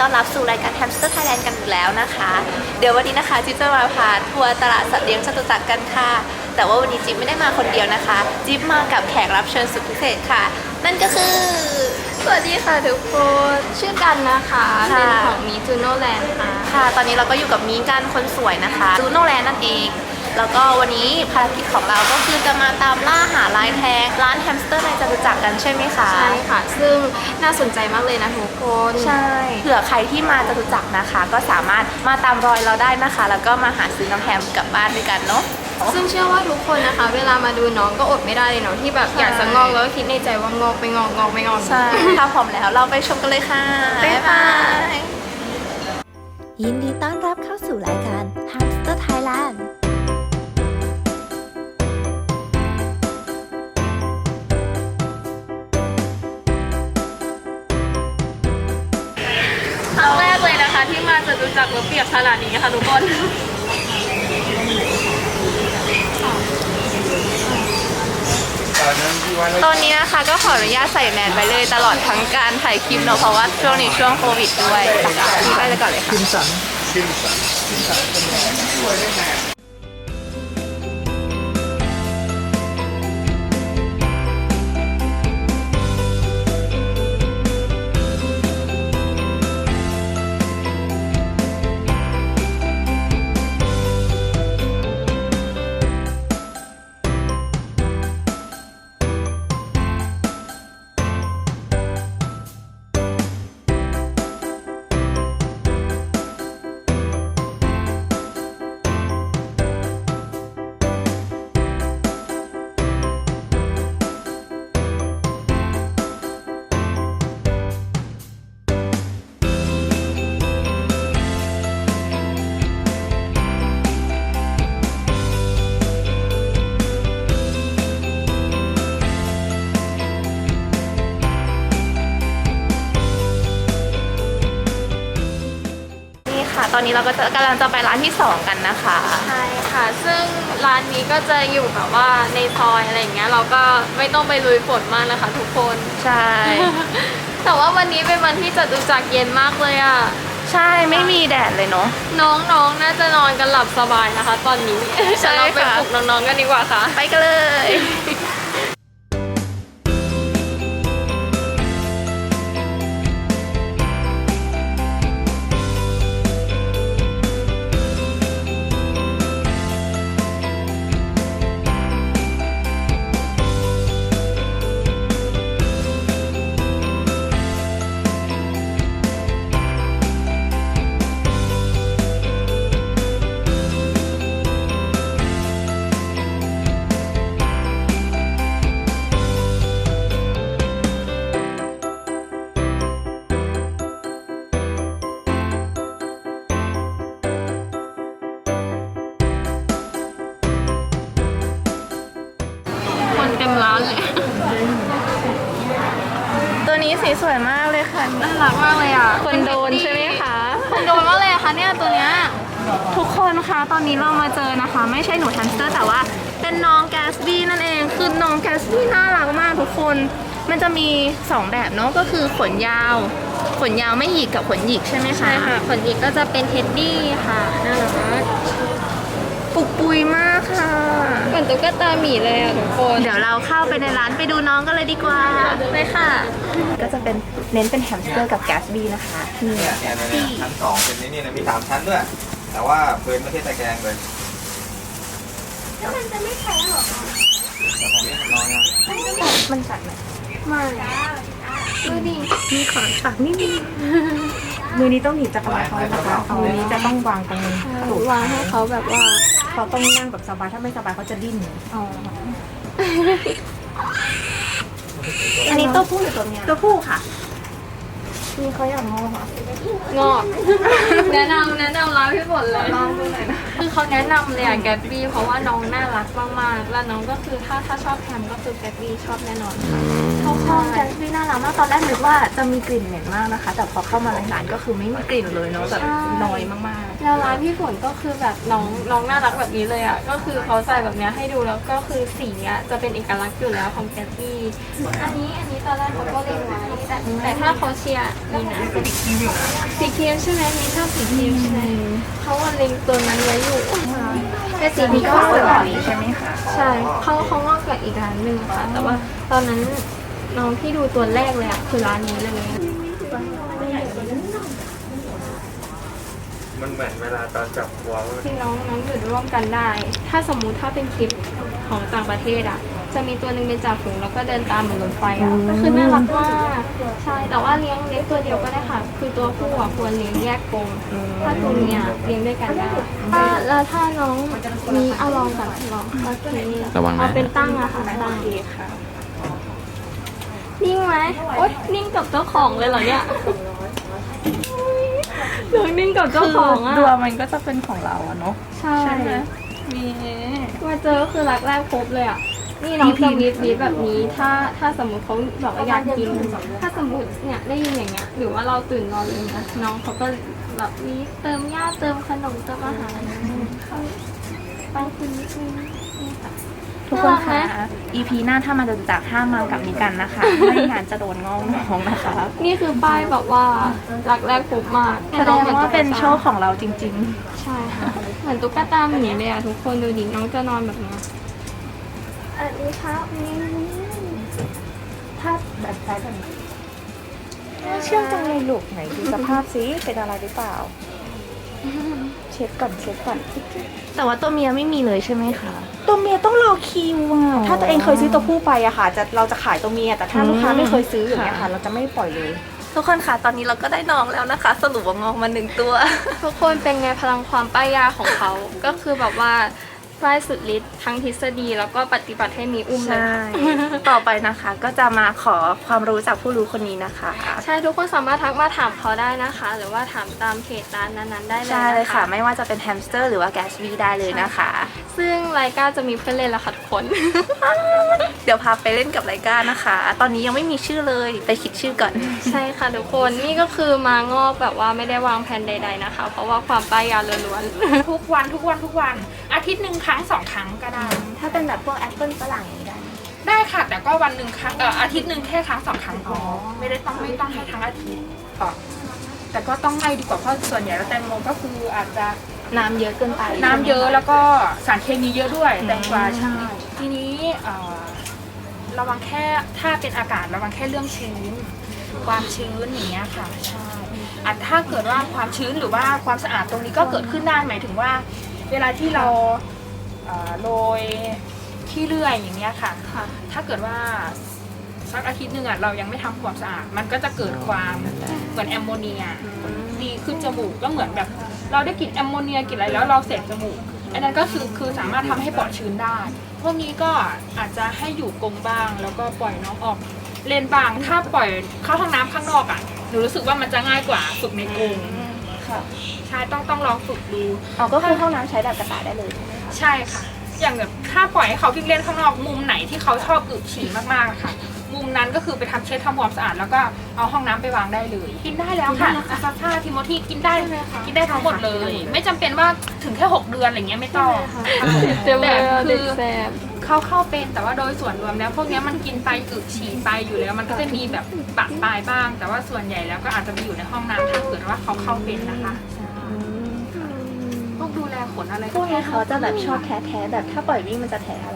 ต้อนรับสู่รายการ Hamster Thailand กันอีกแล้วนะคะ เดี๋ยววันนี้นะคะจิ๊บจะมาพาทัวร์ตลาดสัตว์เลี้ยงจตุจักรกันค่ะ แต่ว่าวันนี้จิ๊บไม่ได้มาคนเดียวนะคะ จิ๊บมากับแขกรับเชิญสุดพิเศษค่ะ นั่นก็คือ สวัสดีค่ะทุกคนชื่อกันนะคะค่ะ เป็นของมีจูโนแลนด์ค่ะ ค่ะ ตอนนี้เราก็อยู่กับมีกันคนสวยนะคะจูโนแลนด์นั่นเอง แล้วก็วันนี้ภารกิจของเราก็คือจะมาตามล่าหาลายแทงร้านแฮมสเตอร์ในจตุจักรกันใช่ไหมคะ ใช่ค่ะ ซึ่งน่าสนใจมากเลยนะทุกคน ใช่ เผื่อใครที่มาจตุจักรนะคะ ก็สามารถมาตามรอยเราได้นะคะ แล้วก็มาหาซื้อน้ำแฮมกลับบ้านด้วยกันเนาะซึ่งเชื่อว่าทุกคนนะคะ เวลามาดูน้องก็อดไม่ได้เลยเนาะที่แบบใช่อยากจะงอกแล้วก็คิดในใจว่างอกไปงอกงอกไปงอกใช่ถ้าพร้อมแล้วเราไปชมกันเลยค่ะบ๊ายบายยินดีต้อนรับเข้าสู่รายการ Hamster Thailand จะดูจักรรถเปียกขนาดนี้ค่ะทุกคนตอนนี้นะคะก็ขออนุญาตใส่แมสไปเลยตลอดทั้งการถ่ายคลิปเนาะเพราะว่าช่วงนี้ช่วงโควิดด้วยนี่ไปเลยก่อนเลยค่ะนี่ค่ะตอน นี้เราก็จะกำลังจะไปร้านที่ 2 กันนะคะ ใช่ค่ะ ซึ่งร้านนี้ก็จะอยู่แบบว่าในซอยอะไรอย่างเงี้ย เราก็ไม่ต้องไปลุยฝนมากนะคะ ทุกคน ใช่ แต่ว่าวันนี้เป็นวันที่จตุจักรเย็นมากเลยอะ่ะ ใช่ ไม่มีแดดเลยเนาะ น้องๆน่าจะนอนกันหลับสบายนะคะ ตอนนี้ใช่เดี๋ยวเราไปค่ะ ปลุกน้องๆกันดีกว่าค่ะ ไปกันเลย ตัวนี้สีสวยมากเลยค่ะ น่ารักมากเลยอะคนโดนใช่ไหมคะ คนโดนมากเลยอะค่ะเนี่ยตัวเนี้ย ทุกคนคะ ตอนนี้เรามาเจอนะคะ ไม่ใช่หนูแฮมสเตอร์แต่ว่าเป็นน้องแกสบี้นั่นเอง คือน้องแกสบี้น่ารักมากทุกคน มันจะมี 2 แบบเนาะ ก็คือขนยาว ขนยาวไม่หยิกกับขนหยิกใช่ไหมคะ ใช่ค่ะคนอีกก็จะเป็นเท็ดดี้ค่ะ น่ารัก ปุกปุยมากค่ะ เหมือน ตุ๊กตาหมีเลยอะทุกคนเดี๋ยวเราเข้าไปในร้านไปดูน้องกันเลยดีกว่าไปค่ะ ก็จะเป็นเน้นเป็นแฮมสเตอร์กับแกสบี้นะคะนี่เนี่ยเนี่ยเนี่ยชั้นสองเป็นนี่นี่นะมีสามชั้นด้วย แต่ว่าพื้นไม่ใช่ตะแกรงเลยแล้วมันจะไม่แข็งหรอคะแต่ของนี้มันน้อยนะมันกัดไหมมาดูดิมีขอนปากนิดนึงมือนี้ต้องหนีบจากกระบาเขานะคะเอามือนี้จะต้องวางตรงตูดวางให้เขาแบบว่า เขาต้องนั่งแบบสบายถ้าไม่สบายเขาจะดิ้นอ๋ออันนี้ตัวผู้หรือตัวเมียตัวผู้ค่ะนี่เขาอยากงอค่ะงอก แนะนำแนะนำร้านพี่ฝนเลยลองดูหน่อยนะคือเขาแนะนำเลยอะแกบบี้เพราะว่าน้องน่ารักมากๆ แล้วน้องก็คือถ้าถ้าชอบแฮมก็คือแกบบี้ชอบแน่นอนชอบชอบแกสบี้น่ารักมากตอนแรกนึกว่าจะมีกลิ่นเหม็นมากนะคะ แต่พอเข้ามาในร้านก็คือไม่มีกลิ่นเลยเนาะแบบใช่น้อยมาก แล้วร้านพี่ฝนก็คือแบบน้องน้องน่ารักแบบนี้เลยอะก็คือเขาใส่แบบเนี้ยให้ดูแล้วก็คือสีเนี้ยจะเป็นเอกลักษณ์อยู่แล้วของแกตตี้อันนี้อันนี้ตอนแรกเขาก็เล็งไว้แต่แต่ถ้าเขาเชียร์นี่นะสีครีมใช่ไหมมีชอบสีครีมใช่ไหมเขาว่าเล็งตัวนั้นไว้อยู่แต่สีนี้ก็สวยๆใช่ไหมคะใช่เขาเขางอกกับอีกร้านหนึ่งค่ะแต่ว่าตอนนั้นน้องที่ดูตัวแรกเลยอะคือร้านนี้เลย มันเหมือนเวลาตอนจับหัวที่น้องน้องอยู่ร่วมกันได้ ถ้าสมมุติถ้าเป็นคลิปของต่างประเทศอะ จะมีตัวหนึ่งเป็นจ่าฝูงแล้วก็เดินตามเหมือนรถไฟอะก็คือน่ารักมากใช่แต่ว่าเลี้ยงเลี้ยงตัวเดียวก็ได้ค่ะ คือตัวผู้อะควรเลี้ยงแยกกรงถ้าตัวเมียเลี้ยงด้วยกันได้ถ้าแล้วถ้าน้องมีเอาลองก่อนลองโอเคระวังนะเอาเป็นตั้งอะค่ะตั้งนิ่งไหมโอ๊ยนิ่งกับเจ้าของเลยเหรอเนี่ย น้องนิ่งกับเจ้าของอะดวงมันก็จะเป็นของเราอะเนาะใช่มีมาเจอก็คือรักแรกพบเลยอะนี่น้องจะมีฟีดแบบนี้ ถ้าถ้าสมมติเขาบอกว่าอยากกิน ถ้าสมมติเนี่ยได้ยินอย่างเงี้ย หรือว่าเราตื่นนอนเลยนะน้องเขาก็แบบมีเติมหญ้าเติมขนมเติมอาหารเขาไปคุณนิดนึงนี่ค่ะ ทุกคนน่ารัคะกไหม EP หน้าถ้ามาจะจากห้ามมากับมิกันนะคะ ไม่งั้นจะโดนงองน้องนะคะ นี่คือป้ายแบบว่ารักแรกพบมากแสดงว่าเป็นโชว์ของเราจริงใช่ค่ะ เหมือนตุ๊กตาหมีเลยอะทุกคนดูดิน้องจะนอนแบบเนี้ยอันนี้ครับนี่ๆถ้าแบบใช้แบบนี้เชื่องจังเลยลูกไหนดูสภาพซิเป็นอะไรหรือเปล่า เช็คก่อนเช็คก่อนแต่ว่าตัวเมียไม่มีเลยใช่ไหมคะ ตัวเมียต้องรอคิวอะถ้าตัวเองเคยซื้อตัวผู้ไปอะค่ะจะเราจะขายตัวเมียแต่ถ้าลูกค้าไม่เคยซื้ออย่างเงี้ยค่ะ เราจะไม่ปล่อยเลยทุกคนคะตอนนี้เราก็ได้น้องแล้วนะคะ สรุปว่างองมาหนึ่งตัว ทุกคนเป็นไงพลังความป้ายยาของเขา ก็คือแบบว่า ป้ายสุดฤทธิ์ทั้งทฤษฎีแล้วก็ปฏิบัติให้มีอุ้มเลย ใช่ ต่อไปนะคะก็จะมาขอความรู้จากผู้รู้คนนี้นะคะ ใช่ทุกคนสามารถทักมาถามเขาได้นะคะ หรือว่าถามตามเพจร้านนั้นๆได้เลยใช่เลยนค่ะ ไม่ว่าจะเป็นแฮมสเตอร์หรือว่าแกสบีได้เลยนะคะ ซึ่งไลกาจะมีเพื่อนเล่นแล้วค่ะทุกคน เดี๋ยวพาไปเล่นกับไลก้านะคะ ตอนนี้ยังไม่มีชื่อเลยไปคิดชื่อก่อน ใช่ค่ะทุกคนนี่ก็คือมางอกแบบว่าไม่ได้วางแผนใด ๆนะคะ เพราะว่าความป้ายยาล้วนๆทุกวันทุกวันทุกวัน อาทิตย์หนึ่งครั้งสองครั้งก็ได้ ถ้าเป็นแบบพวกแอปเปิลฝรั่งอย่างนี้ได้ได้ค่ะ แต่ก็วันหนึ่งครั้งเอ่ออาทิตย์หนึ่งแค่ครั้งสองครั้งพอไม่ได้ต้องไม่ต้องให้ทั้งอาทิตย์ต่อแต่ก็ต้องให้ดีกว่าเพราะส่วนใหญ่แล้วแตงโมก็คืออาจจะน้ำเยอะเกินไปน้ำเยอะแล้วก็สารเคมีเยอะด้วยแตงกวาใช่ทีนี้เอ่อระวังแค่ถ้าเป็นอากาศระวังแค่เรื่องชื้น ความชื้นอย่างเงี้ยค่ะใช่อาจถ้าเกิดว่าความชื้นหรือว่าความสะอาดตรงนี้ก็เกิดขึ้นได้หมายถึงว่า เวลาที่เราเอ่อโรยที่เลื่อยอย่างเงี้ยค่ะ ค่ะ ถ้าเกิดว่าสักอาทิตย์หนึ่งอะเรายังไม่ทำความสะอาด มันก็จะเกิดความเหมือนแอมโมเนียดีขึ้นจมูกก็เหมือนแบบ เราได้กลิ่นแอมโมเนียกลิ่นอะไรแล้วเราเสพจมูกอันนั้นก็คือคือสามารถทำให้ปลอดชื้นได้ พวกนี้ก็อาจจะให้อยู่กรงบ้าง แล้วก็ปล่อยน้องออกเล่นบ้างถ้าปล่อยเข้าห้องน้ำข้างนอกอะหนูรู้สึกว่ามันจะง่ายกว่าฝึกในกรง ค่ะใช่ต้องต้องลองฝึกดูอ๋อก็คือห้องน้ำใช้แบบกระต่ายได้เลยใช่ค่ะ อย่างแบบถ้าปล่อยให้เขาวิ่งเล่นข้างนอกมุมไหนที่เขาชอบอึฉี่มากๆอะค่ะ มุมนั้นก็คือไปทำเช็ดทำความสะอาดแล้วก็เอาห้องน้ำไปวางได้เลย กินได้แล้วค่ะอาซาซ่าทิโมธีกินได้กินได้ทั้งหมดเลยไม่จำเป็นว่าถึงแค่ 6 เดือนอะไรเงี้ยไม่ต้อง เต็มเลยแต่เด็คืกอแสบ เขาเข้าเป็นแต่ว่าโดยส่วนรวมแล้ว พวกเนี้ยมันกินไปอึฉี่ไปอยู่แล้ว มันก็จะมีแบบปะปลายบ้าง แต่ว่าส่วนใหญ่แล้วก็อาจจะไปอยู่ในห้องน้ำถ้าเกิดว่าเขาเข้าเป็นนะคะพวกดูแลขนอะไรพวกนี้เขาจะแบบชอบแท้แท้ๆแบบถ้าปล่อยวิ่งมันจะแท้อะไร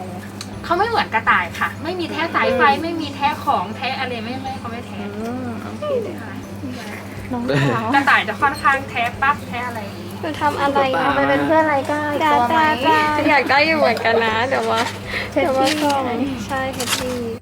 ไหมคะ เขาไม่เหมือนกระต่ายค่ะ ไม่มีแท้สายไฟไม่มีแท้ของแท้อะไรไม่ไม่เขาไม่แท้อืมโอเคเลยค่ะน้องสาวกระต่ายจะค่อนข้างแท้ปั๊บแท้อะไรอย่างงี้คือทำอะไรเอาไปเป็นเพื่อนไลก้าอีกจ้าตัวไหมจ้าจ้าอยากได้อยู่เหมือนกันนะ เดี๋ยวว่าเท็ดเดี๋ยวว่าดี้ชอบไงใช่เฮดดี้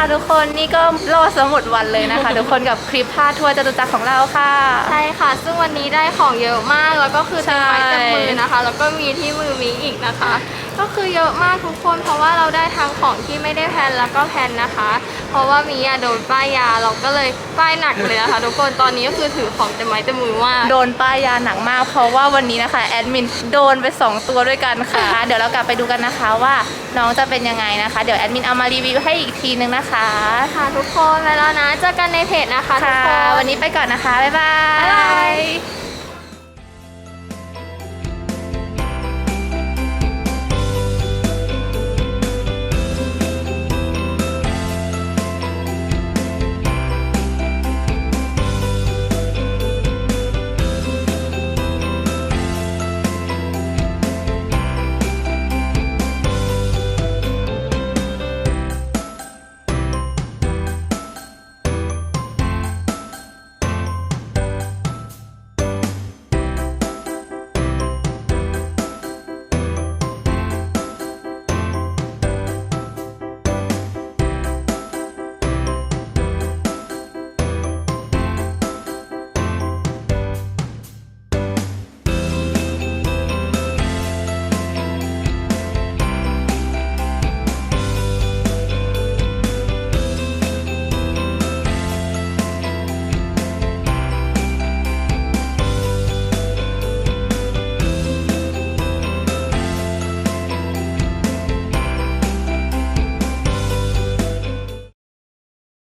นะคะทุกคนนี่ก็รอสมุดวันเลยนะคะ ทุกคนกับคลิปพาทัวร์จตุจักรของเราค่ะ ใช่ค่ะ ซึ่งวันนี้ได้ของเยอะมากแล้วก็คือเต็มไม้เต็มมือนะคะ แล้วก็มีที่มือมีอีกนะคะ ก็คือเยอะมากทุกคน เพราะว่าเราได้ทั้งของที่ไม่ได้แพลนแล้วก็แพลนนะคะ เพราะว่ามีอะโดนป้ายยาเราก็เลยป้ายหนักเลยนะคะทุกคนตอนนี้ก็คือถือของเต็มไม้เต็มมือมากโดนป้ายยาหนักมาก เพราะว่าวันนี้นะคะแอดมินโดนไป 2 ตัวด้วยกันค่ะ เดี๋ยวเรากลับไปดูกันนะคะว่าน้องจะเป็นยังไงนะคะ เดี๋ยวแอดมินเอามารีวิวให้อีกทีนึงนะคะค่ะทุกคนไปแล้วนะเจอกันในเพจนะคะทุกค่ะคนวันนี้ไปก่อนนะคะบ๊ายบาบ๊ายบายย